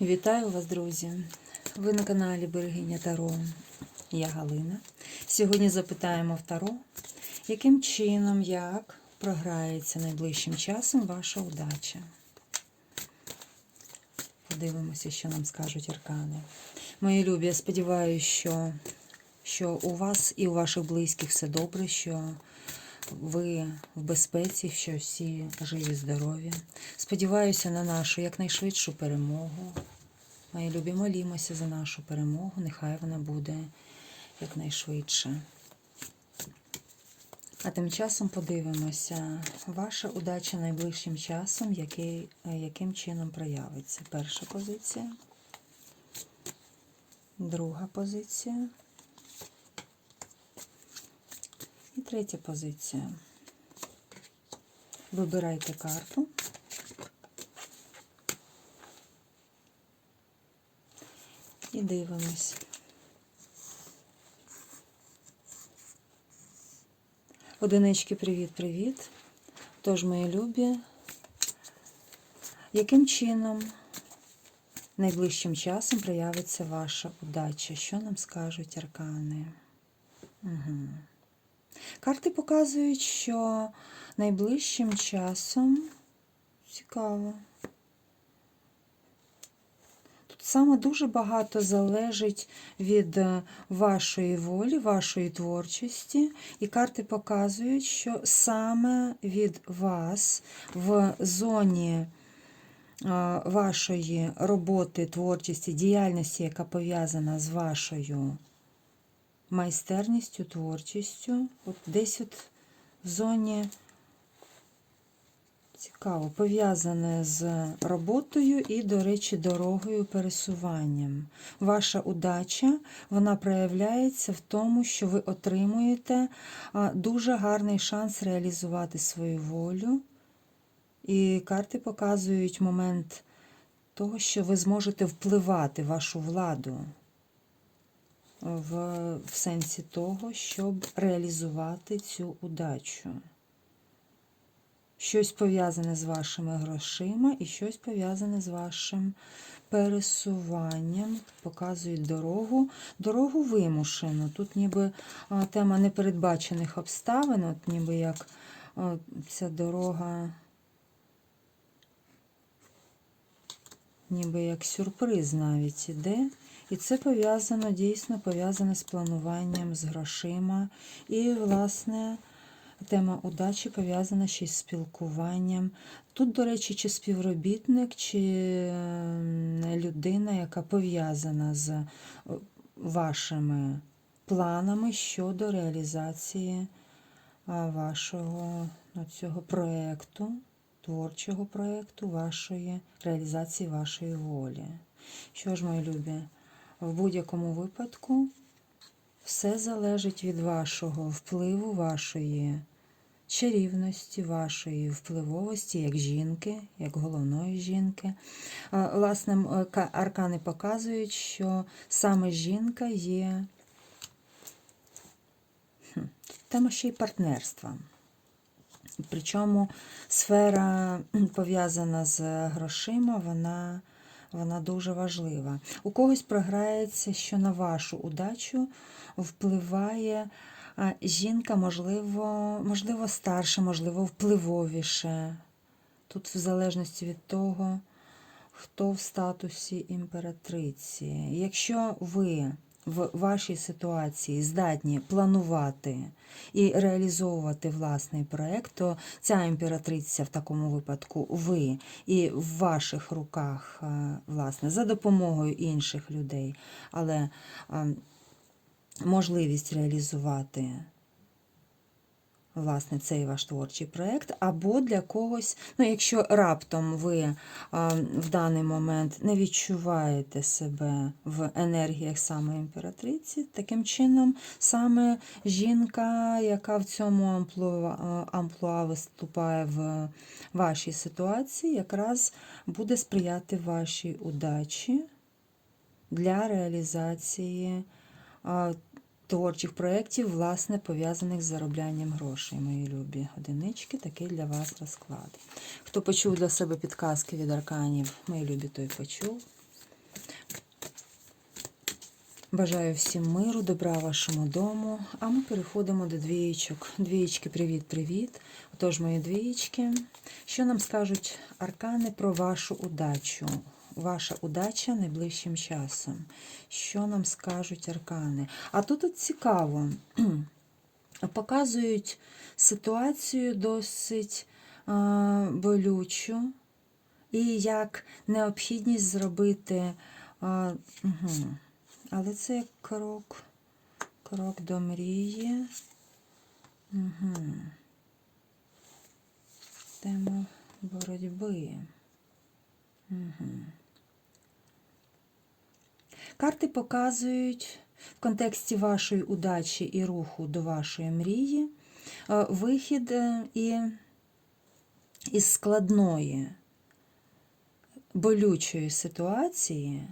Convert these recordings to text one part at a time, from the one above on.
Вітаю вас, друзі! Ви на каналі Берегиня Таро. Я Галина. Сьогодні запитаємо в Таро, яким чином, як програється найближчим часом ваша удача. Подивимося, що нам скажуть аркани. Мої любі, я сподіваюся, що, що у вас і у ваших близьких все добре, що ви в безпеці, що всі живі, здорові. Сподіваюся на нашу якнайшвидшу перемогу. Мої любі, молімося за нашу перемогу. Нехай вона буде якнайшвидше. А тим часом подивимося, ваша удача найближчим часом, який, яким чином проявиться. Перша позиція, друга позиція. І третя позиція. Вибирайте карту. І дивимось. Одинички, привіт-привіт. Тож, мої любі, яким чином найближчим часом проявиться ваша удача? Що нам скажуть аркани? Угу. Карти показують, що найближчим часом цікаво. Тут саме дуже багато залежить від е, вашої волі, вашої творчості, і карти показують, що саме від вас в зоні е, вашої роботи, творчості, діяльності, яка пов'язана з вашою майстерністю, творчістю. От десь от в зоні цікаво, пов'язане з роботою і, до речі, дорогою, пересуванням. Ваша удача вона проявляється в тому, що ви отримуєте дуже гарний шанс реалізувати свою волю. І карти показують момент того, що ви зможете впливати вашу владу в, в сенсі того, щоб реалізувати цю удачу. Щось пов'язане з вашими грошима і щось пов'язане з вашим пересуванням. Показують дорогу. Дорогу вимушену. Тут ніби тема непередбачених обставин, от ніби як ця дорога, ніби як сюрприз навіть іде. І це пов'язано, дійсно пов'язане з плануванням, з грошима. І, власне, тема удачі пов'язана ще й з спілкуванням. Тут, до речі, чи співробітник, чи людина, яка пов'язана з вашими планами щодо реалізації вашого ну, цього проєкту, творчого проєкту, вашої реалізації вашої волі. Що ж, мої любі? В будь-якому випадку все залежить від вашого впливу, вашої чарівності, вашої впливовості як жінки, як головної жінки. Власне, аркани показують, що саме жінка є тема ще й партнерства. Причому сфера пов'язана з грошима, вона вона дуже важлива. У когось програється, що на вашу удачу впливає жінка, можливо, можливо, старша, можливо, впливовіше. Тут, в залежності від того, хто в статусі імператриці. Якщо ви в вашій ситуації здатні планувати і реалізовувати власний проєкт, то ця імператриця в такому випадку ви і в ваших руках, е, власне, за допомогою інших людей, але можливість реалізувати власне, цей ваш творчий проєкт, або для когось, ну, якщо раптом ви в даний момент не відчуваєте себе в енергіях саме імператриці, таким чином саме жінка, яка в цьому амплуа, амплуа виступає в вашій ситуації, якраз буде сприяти вашій удачі для реалізації творчих проєктів, власне, пов'язаних з зароблянням грошей, мої любі одинички, такий для вас розклад. Хто почув для себе підказки від арканів, мої любі, той почув. Бажаю всім миру, добра вашому дому. А ми переходимо до двієчок. Двієчки, привіт-привіт. Отож, мої двієчки. Що нам скажуть аркани про вашу удачу? Ваша удача найближчим часом. Що нам скажуть аркани? А тут от цікаво. Показують ситуацію досить болючу, і як необхідність зробити. Але це як крок, крок до мрії. Угу. Тема боротьби. Угу. Карти показують в контексті вашої удачі і руху до вашої мрії е, вихід е, і із складної, болючої ситуації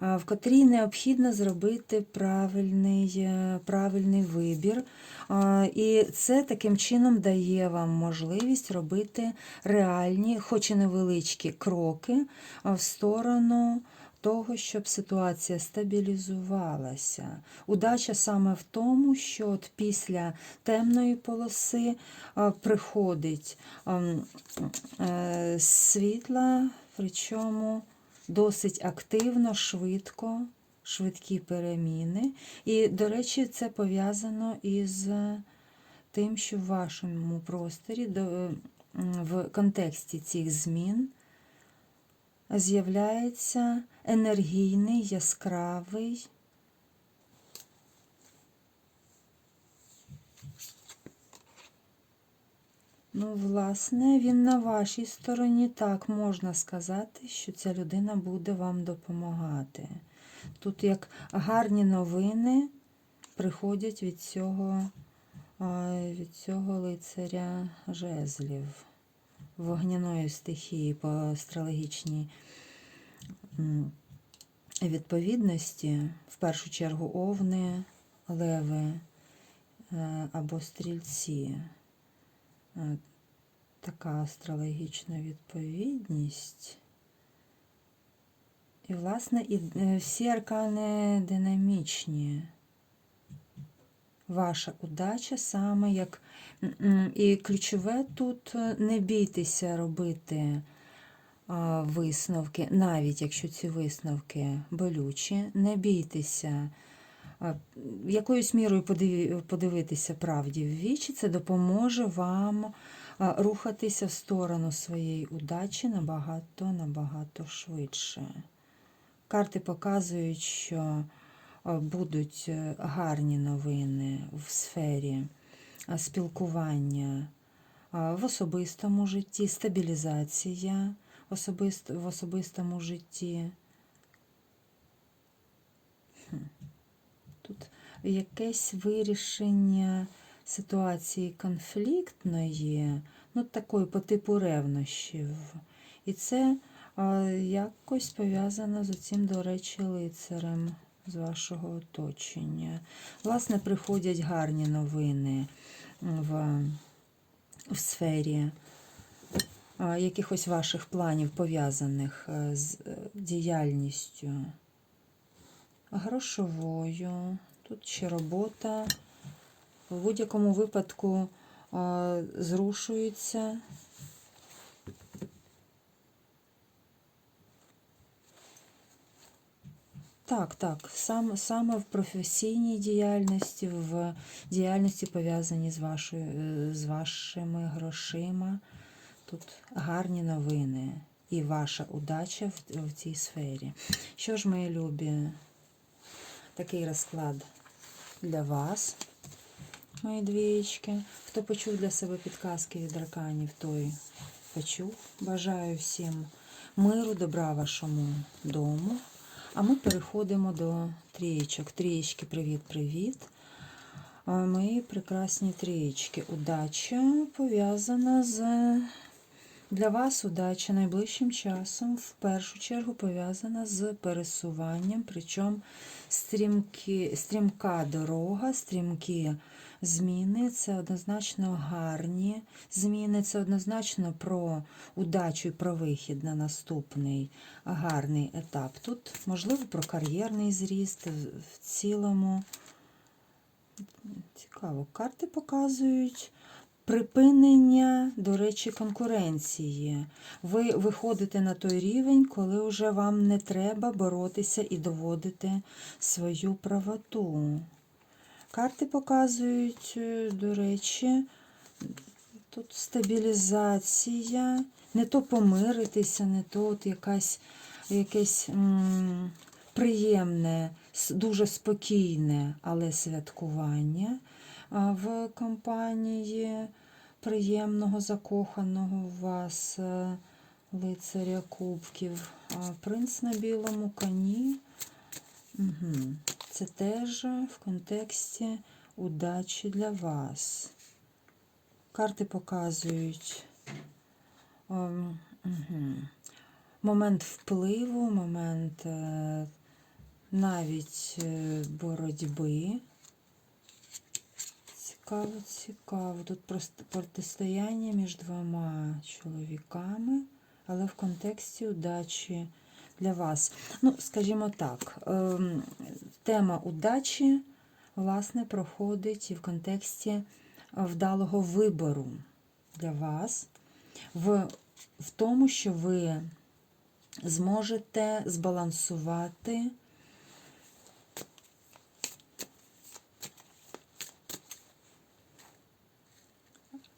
в котрій необхідно зробити правильний е, правильний вибір. І це таким чином дає вам можливість робити реальні, хоч і невеличкі кроки в сторону. Того, щоб ситуація стабілізувалася. Удача саме в тому, що от після темної полоси приходить е, світла, причому досить активно, швидко, швидкі переміни. І, до речі, це пов'язано із тим, що в вашому просторі в контексті цих змін з'являється енергійний, яскравий. Ну, власне, він на вашій стороні, так можна сказати, що ця людина буде вам допомагати. Тут як гарні новини приходять від цього від цього лицаря жезлів, вогняної стихії по астрологічній відповідності, в першу чергу овни, леви е, або стрільці. Е, така астрологічна відповідність. І, власне, і е, всі аркани динамічні. Ваша удача саме як. І ключове тут е, не бійтеся робити висновки, навіть якщо ці висновки болючі, не бійтеся якоюсь мірою подивитися правді в вічі, це допоможе вам рухатися в сторону своєї удачі набагато-набагато швидше. Карти показують, що будуть е, гарні новини в сфері спілкування в особистому житті, стабілізація в особистому житті. Тут якесь вирішення ситуації конфліктної, ну, такої по типу ревнощів. І це якось пов'язано з цим, до речі, лицарем з вашого оточення. Власне, приходять гарні новини в, в сфері. Якихось ваших планів пов'язаних з е, діяльністю грошовою, тут ще робота. В будь-якому випадку зрушується. Так, так, саме саме в професійній діяльності, в діяльності пов'язані з з вашими грошима. Тут гарні новини і ваша удача в, в цій сфері. Що ж, мої любі? такий розклад для вас, мої двієчки. Хто почув для себе підказки від арканів, той почув. Бажаю всім миру, добра вашому дому. А ми переходимо до трієчок. Трієчки, привіт-привіт. Мої прекрасні трієчки. Удача пов'язана з для вас удача найближчим часом в першу чергу пов'язана з пересуванням, причому стрімка дорога, стрімкі зміни це однозначно гарні зміни, це однозначно про удачу і про вихід на наступний гарний етап. Тут, можливо, про кар'єрний зріст в цілому. Цікаво, карти показують припинення, до речі, конкуренції. Ви виходите на той рівень, коли вже вам не треба боротися і доводити свою правоту. Карти показують, е, до речі, тут стабілізація, не то помиритися, не то от якась, якесь м, приємне, дуже спокійне, але святкування в компанії приємного, закоханого в вас е, лицаря кубків. Принц на білому коні. Угу. Це теж в контексті удачі для вас. Карти показують ем, момент впливу, момент е, навіть е, боротьби. Цікаво, цікаво. Тут протистояння між двома чоловіками, але в контексті удачі для вас. Ну, скажімо так, ем, тема удачі, власне, проходить і в контексті вдалого вибору для вас, в, в тому, що ви зможете збалансувати.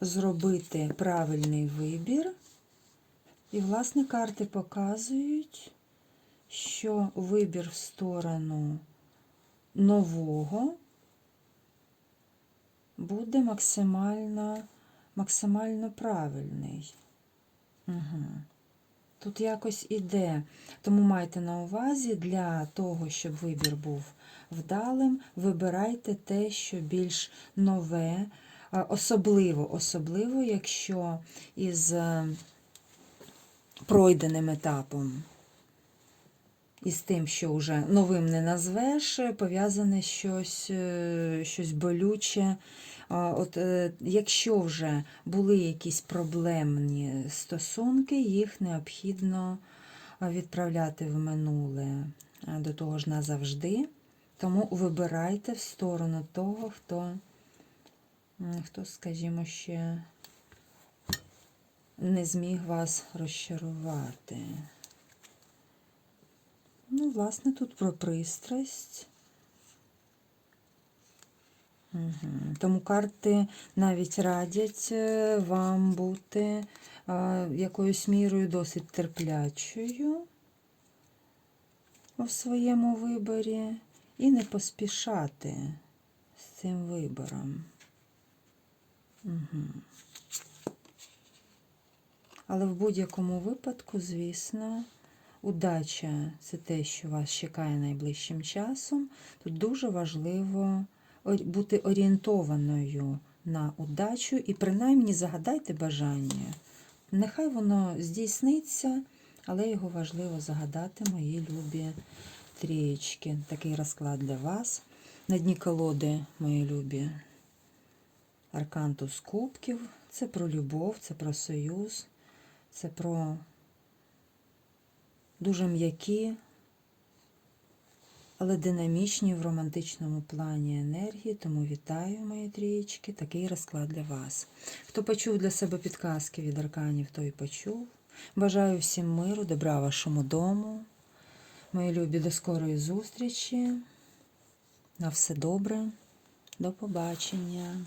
Зробити правильний вибір. І, власне, карти показують, що вибір в сторону нового буде максимально, максимально правильний. Угу. Тут якось іде. Тому майте на увазі, для того, щоб вибір був вдалим, вибирайте те, що більш нове, особливо, особливо, якщо із е, пройденим етапом, із тим, що вже новим не назвеш, пов'язане щось, е, щось болюче. От е, якщо вже були якісь проблемні стосунки, їх необхідно відправляти в минуле до того ж назавжди. Тому вибирайте в сторону того, хто, хто, скажімо, ще не зміг вас розчарувати. Ну, власне, тут про пристрасть. Угу. Тому карти навіть радять е, вам бути а, якоюсь мірою досить терплячою у своєму виборі і не поспішати з цим вибором. Угу. Але в будь-якому випадку, звісно, удача це те, що вас чекає найближчим часом. Тут дуже важливо бути орієнтованою на удачу і принаймні загадайте бажання. Нехай воно здійсниться, але його важливо загадати, мої любі трієчки. Такий розклад для вас. На дні колоди, мої любі. Аркантус кубків. Це про любов, це про союз, це про дуже м'які, але динамічні в романтичному плані енергії. Тому вітаю, мої трієчки, такий розклад для вас. Хто почув для себе підказки від арканів, той почув. Бажаю всім миру, добра вашому дому. Мої любі, до скорої зустрічі. На все добре. До побачення.